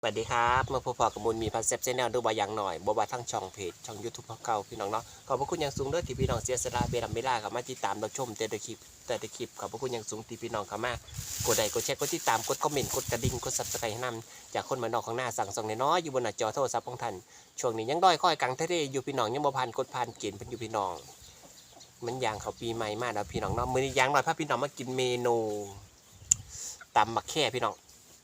สวัสดีครับมาพบกับมูลมีพันเซปเซนแนลดูบาอย่างหน่อยบว่าทั้งช่องเพจช่องยูทูบเก่าพี่น้องเนาะขอบพระคุณอย่างสูงด้วยที่พี่น้องเสียสละเบลัมเบล่าเข้ามาติดตามรับชมแต่ละคลิปแต่ละคลิปขอบพระคุณอย่างสูงที่พี่น้องเข้ามากดไลค์กดแชร์กดติดตามกดคอมเมนต์กดกระดิ่งกดซับสไครต์ให้นำจากคนมานอกของหน้าสั่งส่งน้อยอยู่บนหน้าจอโทรศัพท์ของท่านช่วงนี้ยังด้อยค่อยกังทะเลอยู่พี่น้องยังบ่พันกดผ่านเกณฑ์เพิ่นอยู่พี่น้อง มันยางเขาปีใหม่มากแล้วพี่น้องเนาะมือนี้ยางหน่อยพาพี่น้องมากินเมนูตำมะแค่พี่น้อง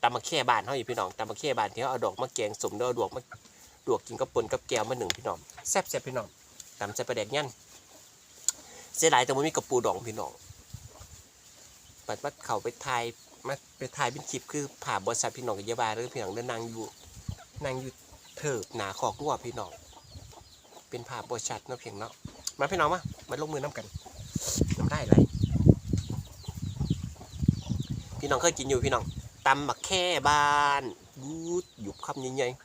ตำมะแค่บานเขาอยู่พี่น้องตำมะแค่บานที่เขาเอาดอกมะแกงสมเด้อเอาดอกมะดวกกินกับปนกับแก้วมาหนึ่งพี่น้องแซ่บแซ่บพี่น้องตำใส่ประเด็ดยันเสียดายแต่ไมันมีกระปูดองพี่น้องปัดวัดเขาไปถ่ายมาไปถ่ายเป็นคลิปคือผ่าบริษัทพี่น้องกับยาบาหรือพี่น้องเดินนางอยู่นางอยู่เถิบหนาคอกรั่วพี่น้องเป็นผ่าบริษัทเนาะเพียงเนาะมาพี่น้องมามาลงมือน้ำกันน้ำได้ไรพี่น้องเคยกินอยู่พี่น้อง ตำบักแค่บ้านบูดหยุบคำใหญ่ๆ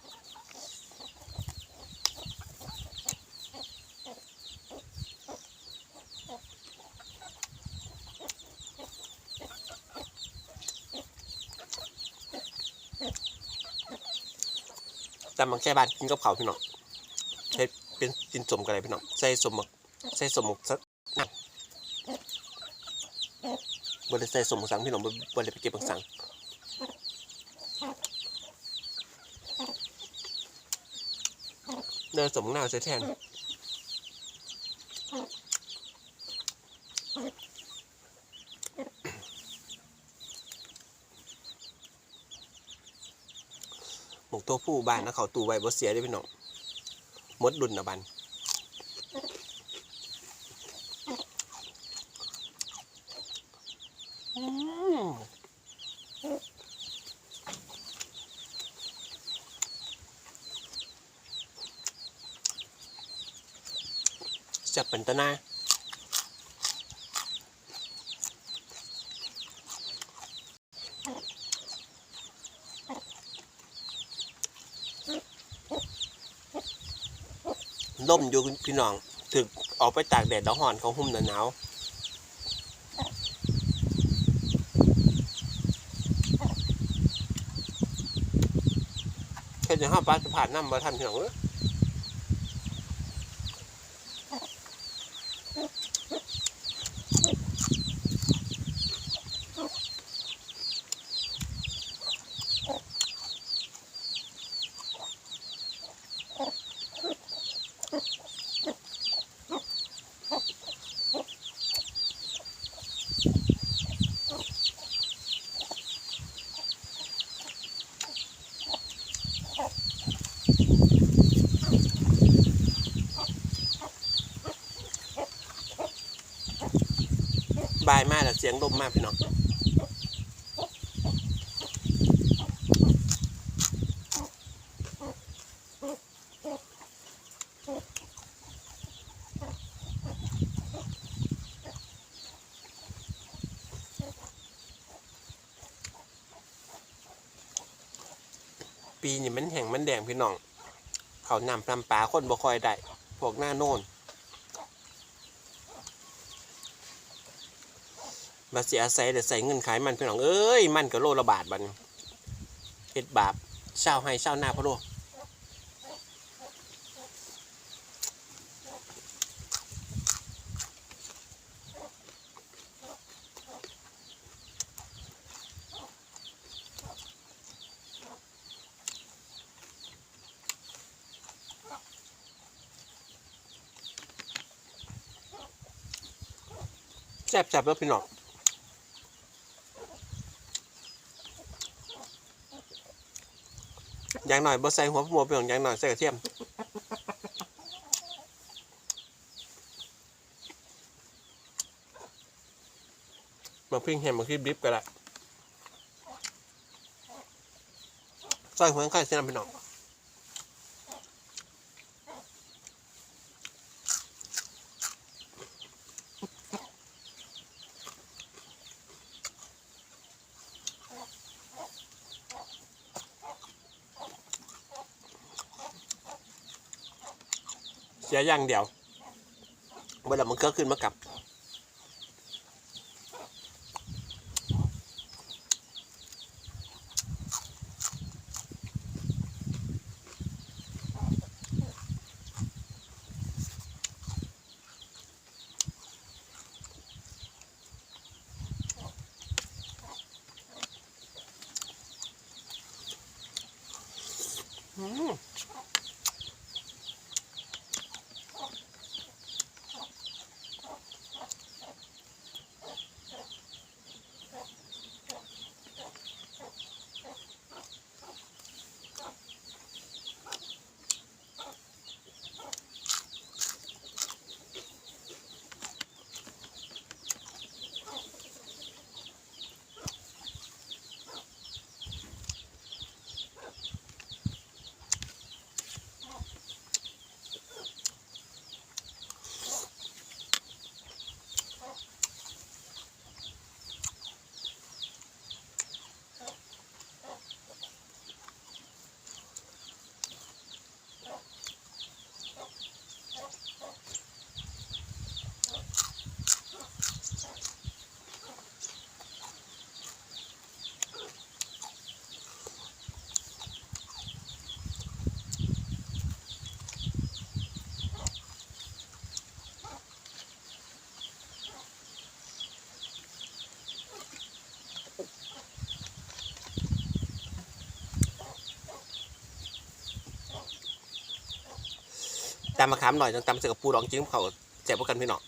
ตำบักแค่บ้านกินกับเขาพี่น้องใช้เป็นกินสมกันเลยพี่น้องใส่สมหมกใส่สมหมกสักนั่นบริใส่สมหมกสังพี่น้องบริไปเก็บบักสังินสมหน้าเสียแทนหมกตัวผู้บ้านนะเขาตูไว้บ่เสียได้พี่น้องมดดุนนะบัน จับเป็นตะนาล่มอยู่พี่น้องถึกออกไปตากแดดดอกหอนเขาหุ้มหนาหนาวแค่จะห้าปลาจะผ่านน้ำมาทันพี่น้องเอ้ย เสียงลมมากพี่น้องปีนี้มันแห้งมันแดงพี่น้องเขานำนำปลาคนบ่คอยได้พวกหน้าโน่น บาสิอาศัยเดี๋ยวใส่เงินขายมันพี่น้องเอ้ยมันก็โลละบาทบันเฮ็ดบาปเช่าให้เช่าหน้าพะโลแซ่บๆแล้วพี่น้อง อย่างหน่อยบ่ใส่หัวหมูเป็นองย่างหน่อยใส่กระเทียมมาพริกแฮมมาพริกดิบก็ได้ใส่หัวไข่เส้นน้ำพี่น้อง เสียอย่างเดียวเวลามันเกิดขึ้นมากับ อืม ตำมะขามหน่อยต้องตำเสือกับปูดองจิ้มเขาแซ่บกว่ากันพี่น้อง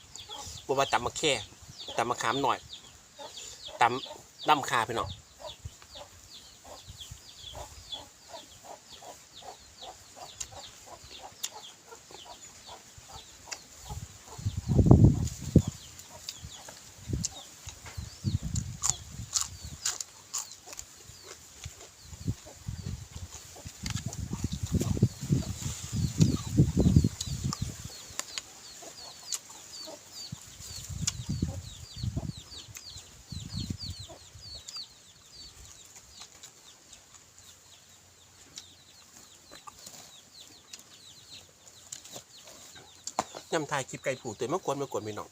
บ่ว่าตำมะแค่ตำมะขามหน่อยตำดำคาพี่น้อง ยำทายคลิปไก่ผูตัวมากวนมากวนพี่น้อง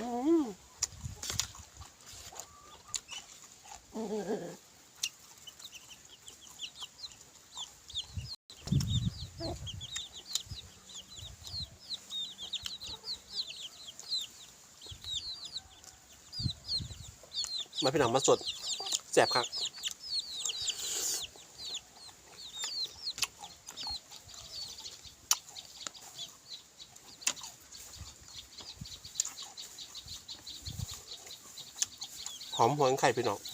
อืม มาพี่หนังมาสดแสบครับหอมหัวไข่พี่น้อง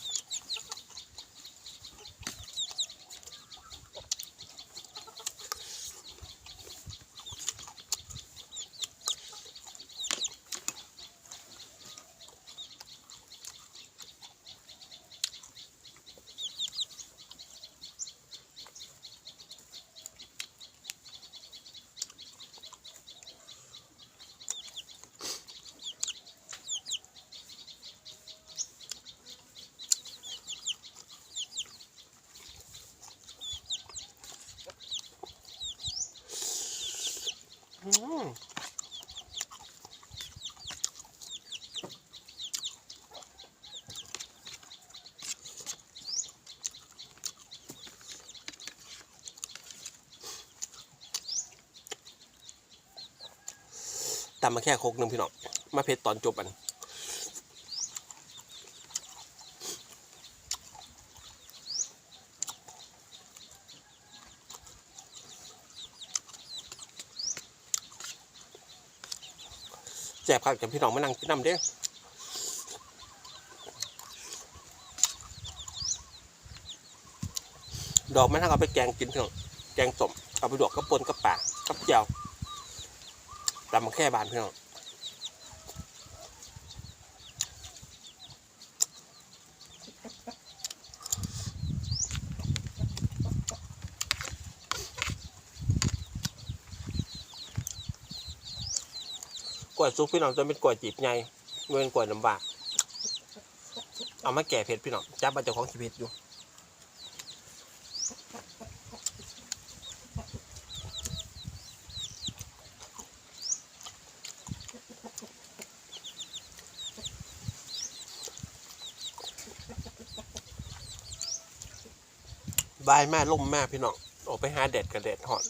ตำมาแค่โคกหนึ่งพี่น้องมาเพชรตอนจบอัน แสบครับจำพี่น้องมานั่งกินน้ำเด้ดอกมันถ้าเอาไปแกงกินเถอะแกงสมเอาไปดวกกับปนกับป่ากับเจียวตำมาแค่บานพี่น้อง วยซุปพี่น้องจะเป็นกล้วยจีบไงเงินกล้วยน้ำบากเอามาแก่เผ็ดพี่น้องจับมาเจ้าของชีวิตอยู่บายมากล่มมากพี่น้องออกไปหาแดดกับแดดหอน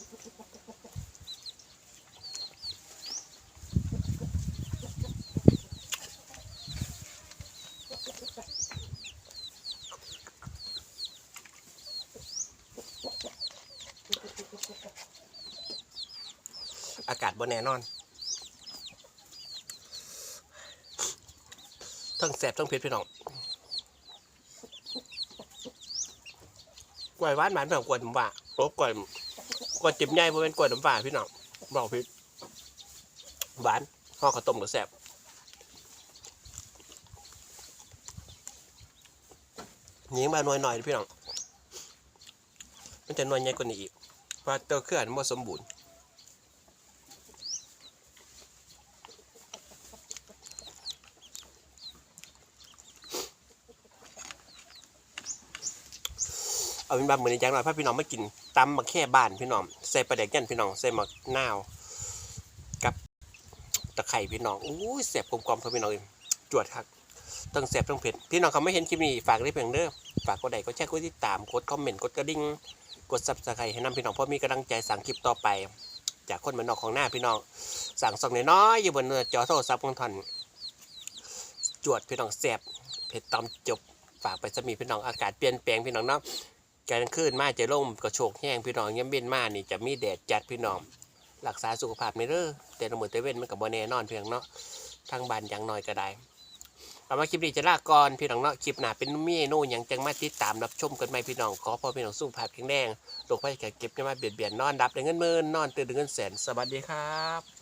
อากาศบ่แน่นอนทั้งแสบทั้งเผ็ดพี่น้องกล้วยหวานหวานแบบกล้วยน้ำว้าโอ้กล้วยกล้วยจิ้มใหญ่บ่เป็นกล้วยน้ำว้าพี่น้องบอกพี่หวานห่อข้าวต้มก็แซ่บยิงมาหน่อยหน่อยๆพี่น้อง มันจะหน่อยใหญ่กว่านี้อีกเพราะตัวเครื่องมันสมบูรณ์ เอาเป็นแบบเหมือนในจังหน่อยพาพี่น้องมากินตำมาแค่บ้านพี่น้องใส่ปลาแดกยันพี่น้องใส่มักนาวกับตะไคร่พี่น้องอู้ยแสบกลมๆครับพี่น้องจวดครับต้องแสบต้องเผ็ดพี่น้องเขาไม่เห็นคลิปนี้ฝากได้เพียงเด้อฝากกดไลค์กดแชร์กดติดตามกดคอมเมนต์กดกระดิ่งกดซับสไครต์ให้นำพี่น้องเพราะมีกำลังใจสั่งคลิปต่อไป จากคนเหมือนนอกของหน้าพี่น้อง สั่งส่องน้อยๆอยู่บนเนื้อจอโทรศัพท์ของท่านจวดพี่น้องแสบเผ็ดตำจบฝากไปสมีพี่น้องอากาศเปลี่ยนแปลงพี่น้องเนาะ กลางคืนมาจะล่มกระโชกแห้งพี่น้องย้ำเบ็นมานี่จะมีแดดจัดพี่น้องรักษาสุขภาพไม่เด้อแต่ละมือแต่เว้นมันกับบอแน่นอนเพียงเนาะทางบ้านอย่างน้อยก็ได้เอามาคลิปนี้จะลาก่อนพี่น้องเนาะคลิปหน้าเป็นเมนูหยังจังมาติดตามรับชมกันไหมพี่น้องขอพอพี่น้องสุขภาพแข็งแรงโรคภัยแก่เก็บจะมาเบียดเบียนนอนดับได้เงินหมื่นนอนตื่นได้เงินแสนสวัสดีครับ